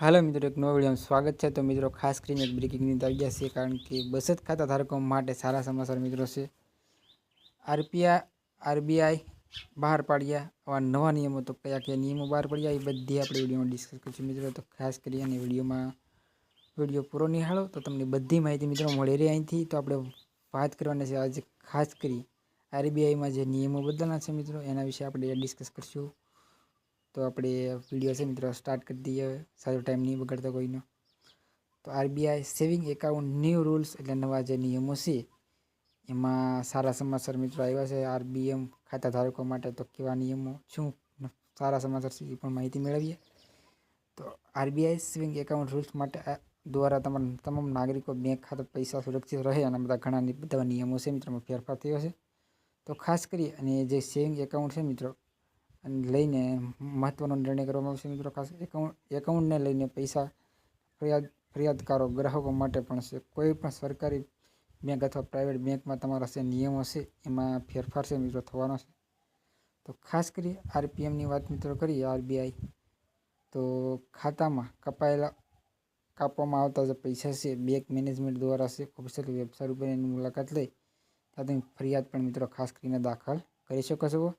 હાલો મિત્રો, એક નવો વિડીયોમાં સ્વાગત છે. તો મિત્રો, ખાસ કરીને એક બ્રેકિંગ ન્યૂઝ આવી ગયા છે, કારણ કે બચત ખાતા ધારકો માટે સારા સમાચાર મિત્રો છે. આરપીઆઈ, આરબીઆઈ બહાર પાડ્યા આવા નવા નિયમો તો કયા કયા નિયમો બહાર પડ્યા, એ બધી આપણે વિડીયોમાં ડિસ્કસ કરીશું મિત્રો. તો ખાસ કરી અને વિડીયોમાં, વીડિયો પૂરો નિહાળો. તો તમને બધી માહિતી મિત્રો મળી રહી અહીંથી. તો આપણે વાત કરવાની છે આજે ખાસ કરી આરબીઆઈમાં જે નિયમો બદલના છે મિત્રો, એના વિશે આપણે ડિસ્કસ કરીશું. તો આપણે વીડિયો છે મિત્રો સ્ટાર્ટ કરી દઈએ. સારો ટાઈમ નહીં બગડતો કોઈનો. તો RBI saving account new rules એટલે નવા જે નિયમો છે, એમાં સારા સમાચાર મિત્રો આવ્યા છે. આરબીએમ ખાતા ધારકો માટે તો કેવા નિયમો? શું? સારા સમાચાર છે એ પણ માહિતી મેળવીએ. તો આરબીઆઈ સેવિંગ એકાઉન્ટ રૂલ્સ માટે દ્વારા તમામ તમામ નાગરિકો બેંક ખાતે પૈસા સુરક્ષિત રહે અને બધા ઘણા બધા નિયમો છે મિત્રોમાં ફેરફાર થયો છે. તો ખાસ કરી અને જે સેવિંગ એકાઉન્ટ છે મિત્રો લઈને મહત્વનો નિર્ણય કરવામાં આવશે મિત્રો. ખાસ એકાઉન્ટ, એકાઉન્ટને લઈને પૈસા ફરિયાદ, ફરિયાદકારો, ગ્રાહકો માટે પણ છે. કોઈ પણ સરકારી બેંક અથવા પ્રાઇવેટ બેંકમાં તમારા જે નિયમો છે, એમાં ફેરફાર છે મિત્રો, થવાનો છે. તો ખાસ કરી આરપીએમની વાત મિત્રો કરીએ આરબીઆઈ તો ખાતામાં કપાયેલા, કાપવામાં આવતા જે પૈસા છે બેંક મેનેજમેન્ટ દ્વારા છે ઓફિશિયલ વેબસાઇટ ઉપર એની મુલાકાત લઈ ત્યાં તમે ફરિયાદ પણ મિત્રો ખાસ કરીને દાખલ કરી શકો છો.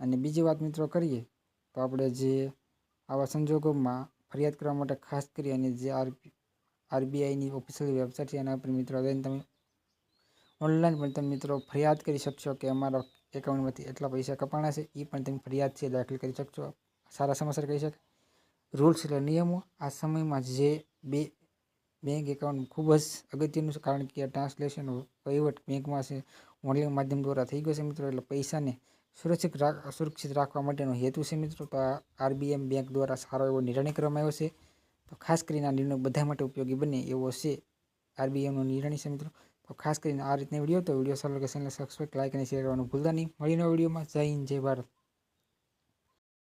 અને બીજી વાત મિત્રો કરીએ, તો આપણે જે આવા સંજોગોમાં ફરિયાદ કરવા માટે ખાસ કરી અને જે આર આરબીઆઈની ઓફિશિયલ વેબસાઇટ છે એના પર મિત્રો જઈને તમે ઓનલાઈન પણ તમે મિત્રો ફરિયાદ કરી શકશો કે અમારા એકાઉન્ટમાંથી એટલા પૈસા કપાણા છે એ પણ તમે ફરિયાદ છે દાખલ કરી શકશો. સારા સમાચાર કહી શકાય. રૂલ્સ એટલે નિયમો. આ સમયમાં જે બે બેંક એકાઉન્ટ ખૂબ જ અગત્યનું છે, કારણ કે આ ટ્રાન્સલેશન વહીવટ બેંકમાં છે ઓનલાઈન માધ્યમ દ્વારા થઈ ગયો છે મિત્રો, એટલે પૈસાને સુરક્ષિત સુરક્ષિત રાખવા માટેનો હેતુ છે મિત્રો. તો આરબીએમ બેંક દ્વારા સારો એવો નિર્ણય કરવામાં આવ્યો છે. તો ખાસ કરીને આ નિર્ણય બધા માટે ઉપયોગી બને એવો છે આરબીએમનો નિર્ણય છે મિત્રો. તો ખાસ કરીને આ રીતના વીડિયો તો વીડિયો સારો લાગે ચેનલ સબસ્ક્રાઈબ લાઈક અને શેર કરવાનું ભૂલતા નહીં. મળીને વિડીયોમાં. જય હિન્દ, જય ભારત.